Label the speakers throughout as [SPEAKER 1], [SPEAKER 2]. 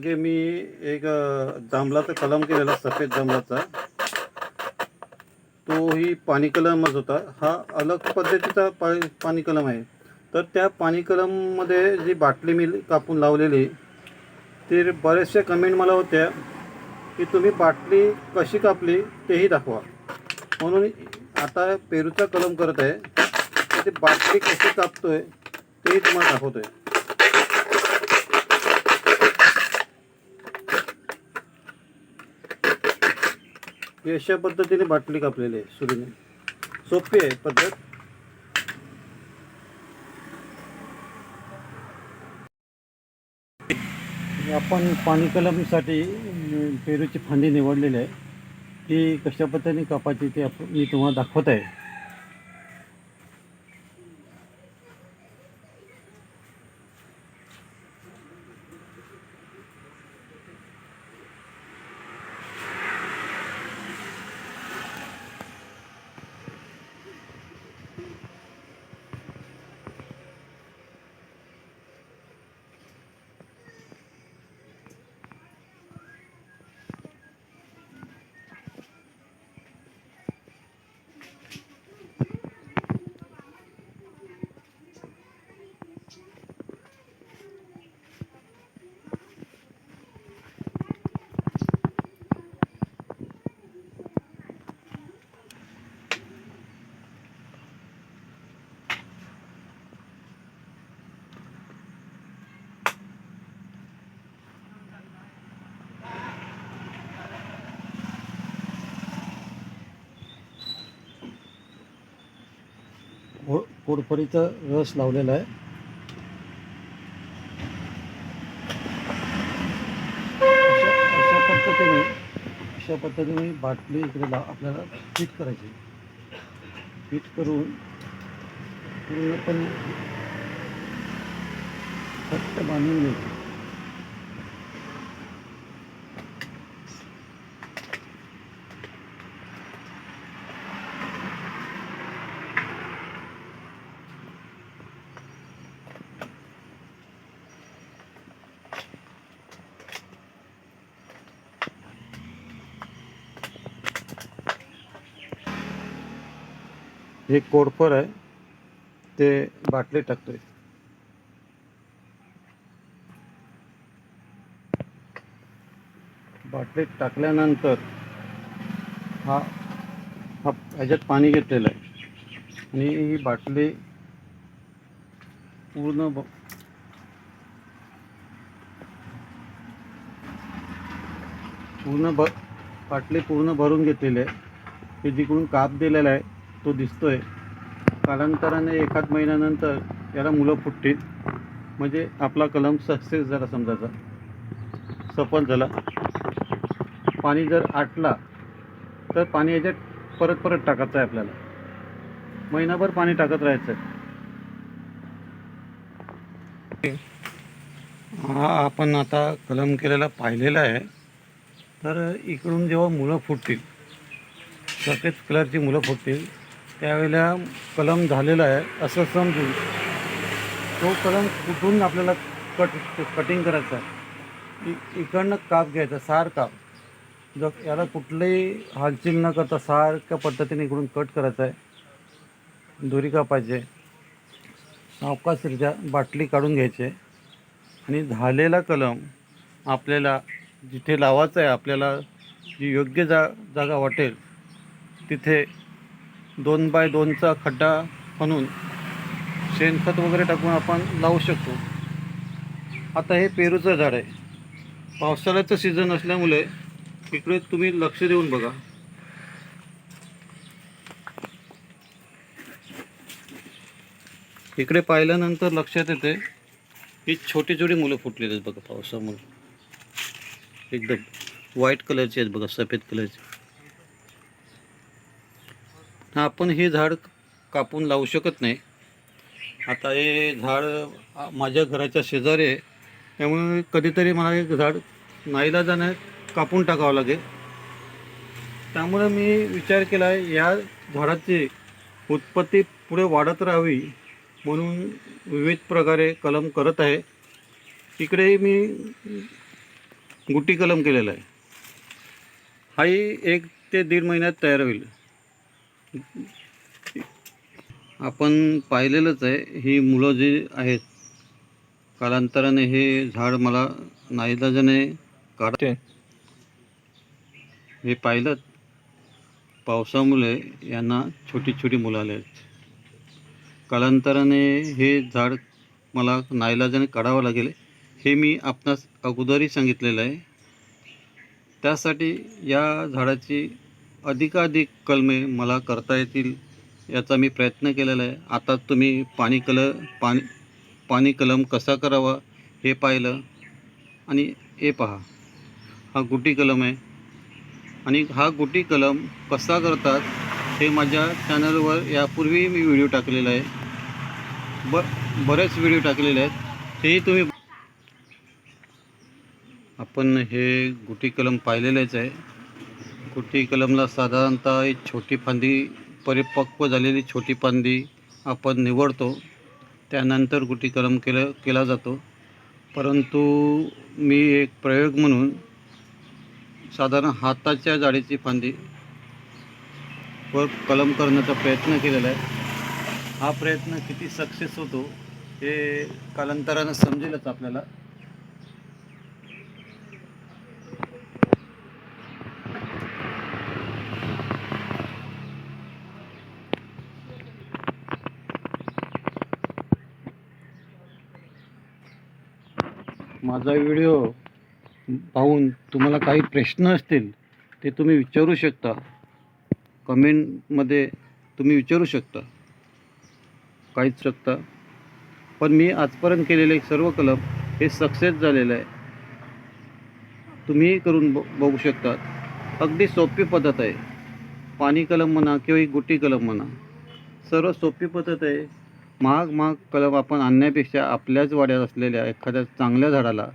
[SPEAKER 1] म्हणजे मी एक जांभलाचा जांभळाचा कलम केलेला सफेद जांभळाचा. तो ही पाणी कलमच होता. हा अलग पद्धतीचा पा पाणी कलम आहे. तर त्या पाणी कलममध्ये जी बाटली मी कापून लावलेली ते बरेचसे कमेंट मला होत्या की तुम्ही बाटली कशी कापली तेही दाखवा. म्हणून आता पेरूचा कलम करत आहे. ते बाटली कशी कापतोय तेही तुम्हाला दाखवतोय. ही अशा पद्धतीने बाटली कापलेली आहे सुरीने. सोपी आहे पद्धत. आपण पाणी कलमसाठी पेरूची फांदी निवडलेली आहे. ती कशा पद्धतीने कापायची ते आपण मी तुम्हाला दाखवत आहे. को- रस लावलेला आहे. अशा अशा पद्धतीने अशा पद्धतीने बाटली इकडे ला आपल्याला फिट करायची. फिट करून पूर्णपणे फक्त बांधून घ्यायची. हे कोरफड आहे. ते बाटली टाकतोय. बाटलीत टाकल्यानंतर हा हा ह्याच्यात पाणी घेतलेलं आहे. आणि ही बाटली पूर्ण ब पूर्ण ब बाटली पूर्ण भरून घेतलेली आहे. ते जिकडून काप दिलेला आहे तो दिसतोय. कालांतराने एखाद महिन्यानंतर याला मुलं फुटतील. म्हणजे आपला कलम सक्सेस झाला समजायचा. सफल झाला. पाणी जर आटला तर पाणी याच्यात परत परत टाकायचं आहे आपल्याला. महिनाभर पाणी टाकत राहायचं आहे. हा आपण आता कलम केलेला पाहिलेला आहे. तर इकडून जेव्हा मुलं फुटतील सफेद कलरची मुलं फुटतील त्यावेळेला कलम झालेला आहे असं समजून तो कलम कुठून आपल्याला कट कटिंग करायचा आहे? इ- इकडनं काप घ्यायचा सार काप. जर याला कुठलीही हालचाल न करता सारख्या पद्धतीने इकडून कट करायचा आहे. दोरी कापायचे. सावकाशरित्या बाटली काढून घ्यायची. आहे आणि झालेला कलम आपल्याला जिथे लावायचा आहे आपल्याला जी योग्य जा जागा वाटेल तिथे दोन बाय दोनचा खड्डा खणून शेणखत वगैरे टाकून आपण लावू शकतो. आता हे पेरूचं झाड आहे. पावसाळ्याचं सीझन असल्यामुळे इकडे तुम्ही लक्ष देऊन बघा. इकडे पाहिल्यानंतर लक्षात येते ही छोटी छोटी मुलं फुटलेली आहेत बघा पावसामुळे. एकदम व्हाईट कलरची आहेत बघा सफेद कलरची आपण हे झाड कापून लावू शकत नाही. आता हे झाड माझ्या घराच्या शेजारी आहे. त्यामुळे कधीतरी मला हे झाड नाईला जाणं कापून टाकावं लागेल. त्यामुळे मी विचार केला आहे या झाडाची उत्पत्ती पुढे वाढत राहावी म्हणून विविध प्रकारे कलम करत आहे. इकडे मी गुटी कलम केलेला आहे. हाही एक ते दीड महिन्यात तयार होईल. आपण पाहिलेलंच आहे ही मुलं जी आहेत कालांतराने हे झाड मला नाईलाजाने
[SPEAKER 2] काढते
[SPEAKER 1] हे पाहिलं पावसामुळे यांना छोटी छोटी मुलं आले आहेत. कालांतराने हे झाड मला नाईलाजाने काढावं लागेल हे मी आपणास अगोदरही सांगितलेलं आहे. त्यासाठी या झाडाची अधिकाधिक कलमे मला करता येतील याचा मी प्रयत्न केलेला आहे. आता तुम्ही पाणी कल पाणी पाणी कलम कसा करावा हे पाहिलं. आणि हे पहा. हा गुटी कलम आहे. आणि हा गुटी कलम कसा करतात हे माझ्या चॅनलवर यापूर्वी मी व्हिडिओ टाकलेला आहे. ब बरेच व्हिडिओ टाकलेले आहेत. तेही तुम्ही आपण हे गुटी कलम पाहिलेलेच आहे. छोटी कलमला साधारणतः एक छोटी फांदी परिपक्व झालेली छोटी फांदी आपण निवडतो. त्यानंतर गुटी कलम केलं केला जातो. परंतु मी एक प्रयोग म्हणून साधारण हाताच्या जाडीची फांदी वर कलम करण्याचा प्रयत्न केलेला आहे. हा प्रयत्न किती सक्सेस होतो हे कालांतरानं समजेलच आपल्याला. माझा व्हिडिओ पाहून तुम्हाला काही प्रश्न असतील ते तुम्ही विचारू शकता. कमेंटमध्ये तुम्ही विचारू शकता. काहीच शकता. पण मी आजपर्यंत केलेले सर्व कलम हे सक्सेस झालेलं आहे. तुम्हीही करून ब बघू शकता अगदी सोपी पद्धत आहे. पाणी कलम म्हणा किंवा एक गुटी कलम म्हणा. सर्व सोपी पद्धत आहे. महाग महाग कलम आपण आणण्यापेक्षा आपल्याच वाड्यात असलेल्या एखाद्या चांगल्या झाडाला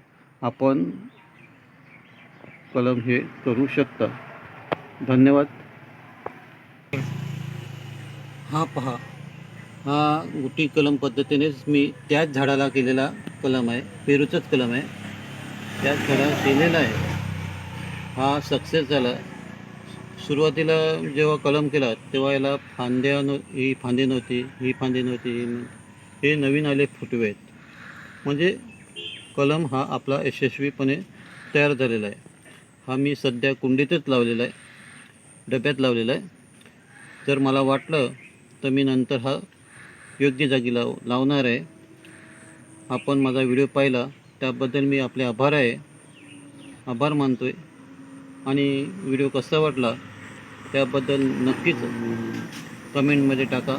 [SPEAKER 1] आपण कलम हे करू शकता. धन्यवाद. हा पहा. हा गुटी कलम पद्धतीनेच मी त्याच झाडाला केलेला कलम आहे. पेरूचाच कलम आहे. त्याच झाडाला केलेला आहे. हा सक्सेस झाला. सुरुवातीला जेव्हा कलम केला तेव्हा याला फांद्या न ही फांदी नव्हती ही फांदी नव्हती हे नवीन आले फुटवे आहेत म्हणजे कलम हा आपला यशस्वीपणे तयार झालेला आहे. हा मी सध्या कुंडीतच लावलेला आहे डब्यात लावलेला आहे. जर मला वाटलं तर मी नंतर हा योग्य जागी लाव लावणार आहे. आपण माझा व्हिडिओ पाहिला त्याबद्दल मी आपले आभार आहे. आभार मानतो आहे आणि व्हिडिओ कसा वाटला त्याबद्दल नक्कीच कमेंटमध्ये टाका.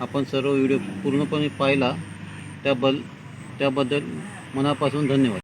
[SPEAKER 1] आपण सर्व व्हिडिओ पूर्णपणे पाहिला. त्याबद्दल त्याबद्दल मनापासून धन्यवाद.